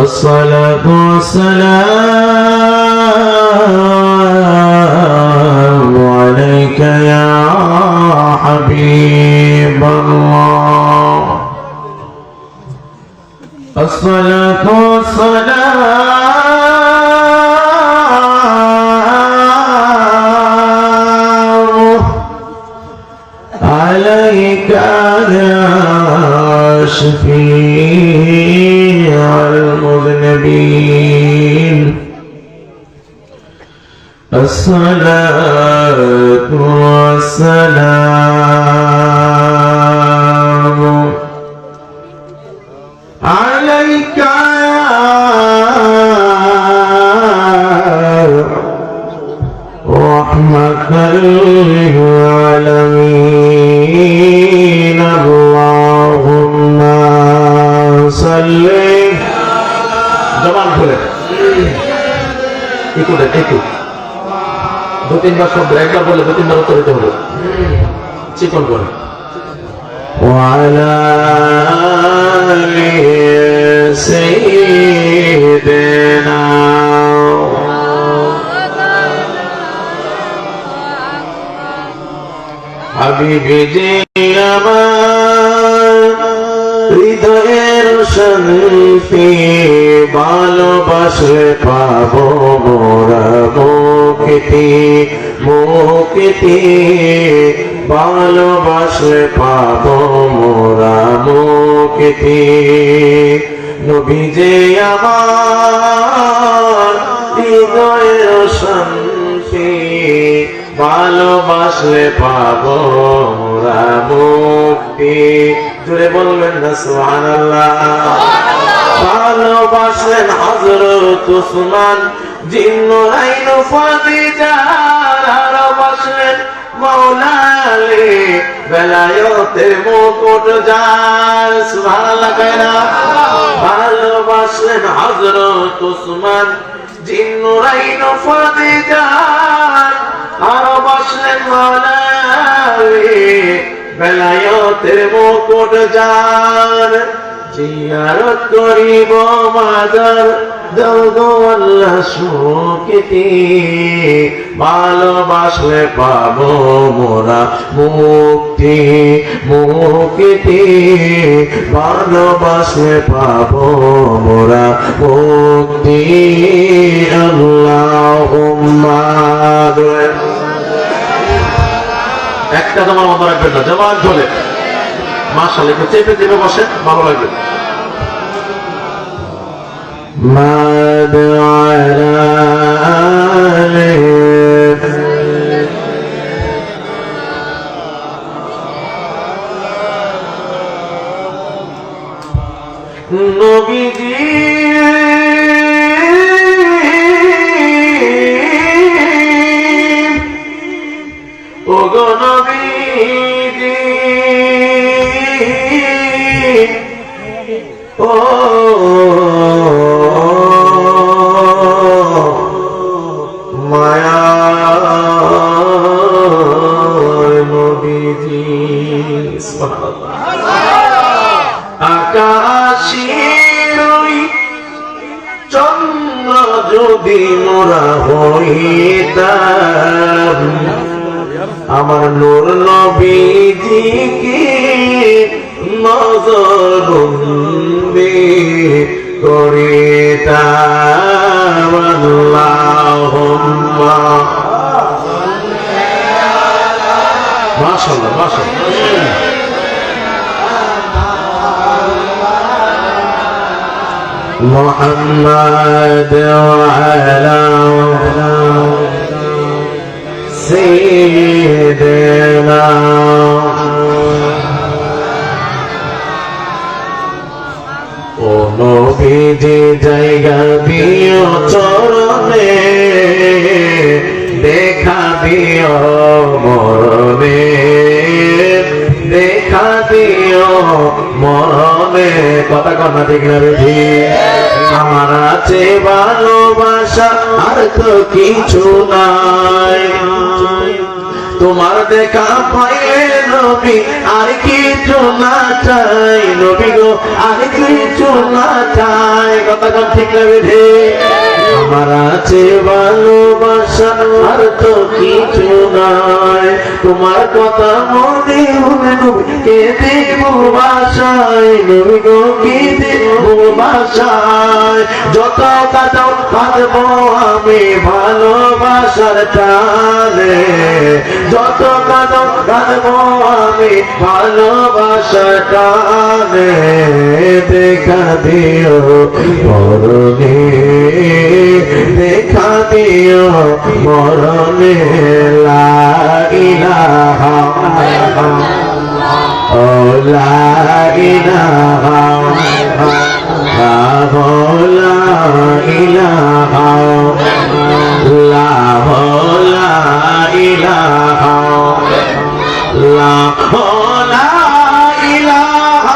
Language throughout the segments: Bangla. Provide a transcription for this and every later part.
الصلاة والسلام عليك يا حبيب الله. الصلاة والسلام عليك يا شفيع المذنبين الصلاة والسلام عليك يا رحمة للعالمين জবান খুলে একটু দেখ একটু দু তিনবার শব্দ একবার বলে দু তিনবার উত্তর দিতে হবে চিকন করে وعلى آل سيدنا হাবিবি যে আমার হৃদয়ের শান্তি ভালোবাসলে পাবো মোরা মুক্তি মুক্তি ভালোবাসলে পাবো মোরা মুক্তি নবী যে আমার হৃদয়ের শান্তি, ভালোবাসলে পাবো মোরা মুক্তি জুড়ে বলবেন না, সুবহানাল্লাহ। ভালোবাসলেন হযরত উসমান জিন্নুরাইন ফাদিজার ভালোবাসলেন মাওলা আলী বেলায়তের মুকুট যার। সুবহানাল্লাহ কয় না ভালোবাসলেন হযরত উসমান জিন্নুরাইন ফাদিজার আরও বসলেন মাওলারে বেলায়তের মুকুট যার। জিয়ারত করিব মাদার দৌগো আল্লাহ সুখেতে। ভালোবাসলে পাবো মোরা মুক্তি মুক্তি। ভালোবাসলে পাবো মোরা মুক্তি। আল্লাহ একটা তোমার মতো রাখবেন না, জবান চলে। মাসাল একটু চেপে চেপে বসে ভালো লাগবে। مد হইতাম আমার নূর নবীজিকে নজর বন্দি করিতাম আল্লাহুম্মা। মাশাআল্লাহ মাশাআল্লাহ। محمد وعلى سيدنا ও নবীজি জায়গা দিও চরণে দেখা দিও মরণে দেখা দিও মরণে, কথা কন্যা ঠিক না বেঠি আমার আছে ভালোবাসা, আর তো কিছু নাই। তোমার দেখা পাইলে নবী, আর কিছু না চাই। নবী গো, আর কিছু না চাই। কথা কম ঠিক না বেঁধে? আমার আছে ভালোবাসা, আর তো কিছু নাই। তোমার কথা মনে হলে নবী কে দেখব বাসায়? নবী গো, কে দেখব বাসায়? যত কাটাও কাটবো আমি ভালোবাসার টানে। যত কাটাও কাটবো আমি ভালোবাসার টানে। দেখা দিও মরণে, দেখা দিও মরণে লা ইলাহা ও লা ইলাহা লা ইলাহা লা লা ইলাহা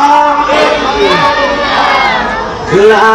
লা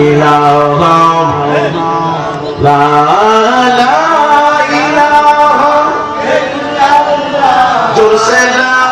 ইলাহা লা জোরসে লা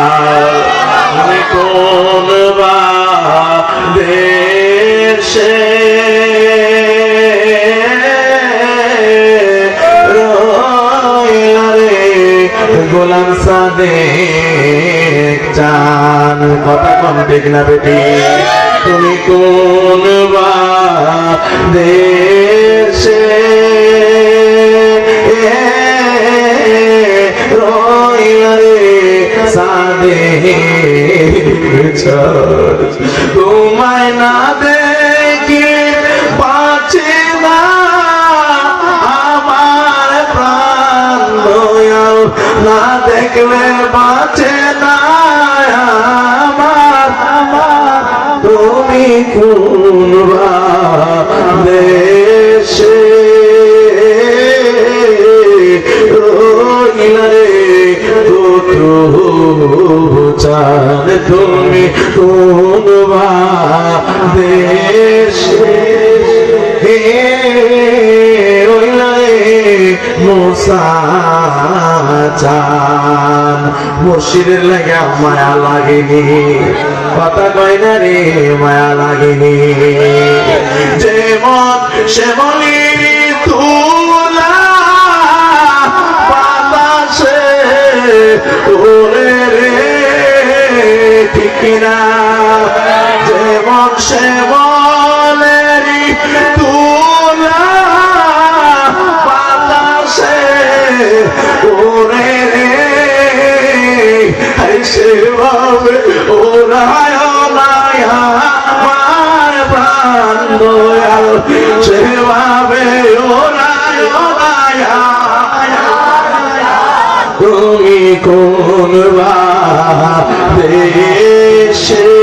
আমি কোন দেশে গোলাম সাদেক চান। কথা কম ঠিক না বেটি। তুমি কোন বা দেশে চান তোমায় না দেখে বাঁচে না। আমার প্রাণ না দেখলে বাঁচে মুর্শিদের লাগে মায়া লাগেনি। কথা কয় না রে, মায়া লাগেনি। যেমন শ্যামলির তুলা বাতাসে তোরে রে, ঠিক না যেমন শ্যামলেরই এভাবে ওরায় আমার প্রাণ দয়াল। সেভাবে ওরায় তুমি কোন বা দেশে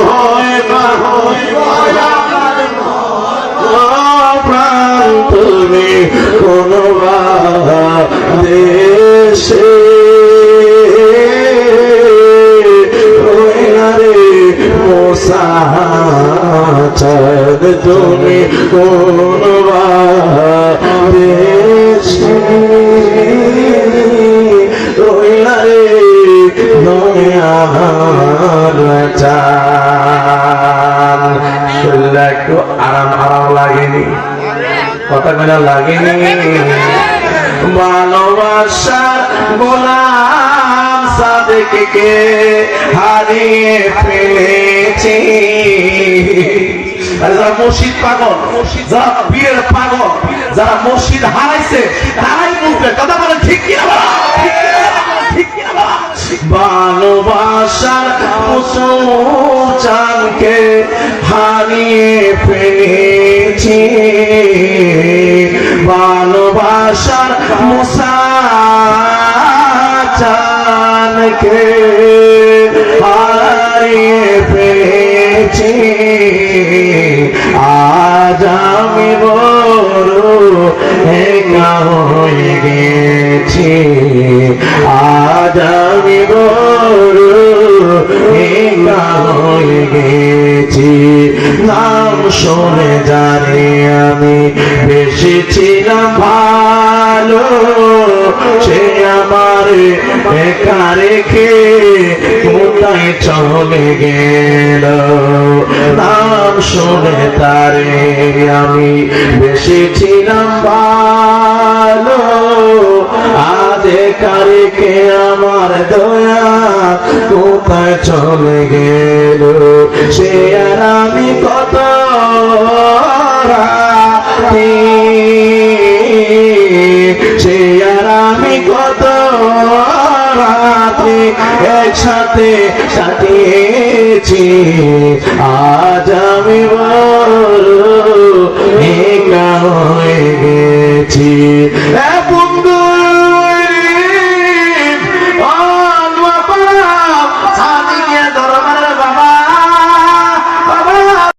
সইবা প্রাণ তুমি কোন দেশে। রে মোসাচার তুমি কোন একটু আরাম আরাম লাগেনি? কথা মেলা লাগেনি? ভালোবাসা গোলাম সাদেককে হারিয়ে ফেলেছি। যারা মসজিদ পাগল, যারা পাগল, যারা মসজিদ হারাইছে হারিয়ে ফেলেছি। ভালোবাসার মুসাচানকে হারিয়ে ফেলেছি। আজ আমি বড় হয়ে গেছি। শুনে জানি আমি, বেশি ছিলাম ভালো। সে আমার একা রেখে কোথায় চলে গেল? নাম শুনে তারে আমি, বেশি ছিলাম ভালো। আজ একা রেখে আমার দয়া কোথায় চলে গেল? সে আর আমি কত একসাথে সাথে আজ আমি বড় একা হয়ে গেছি।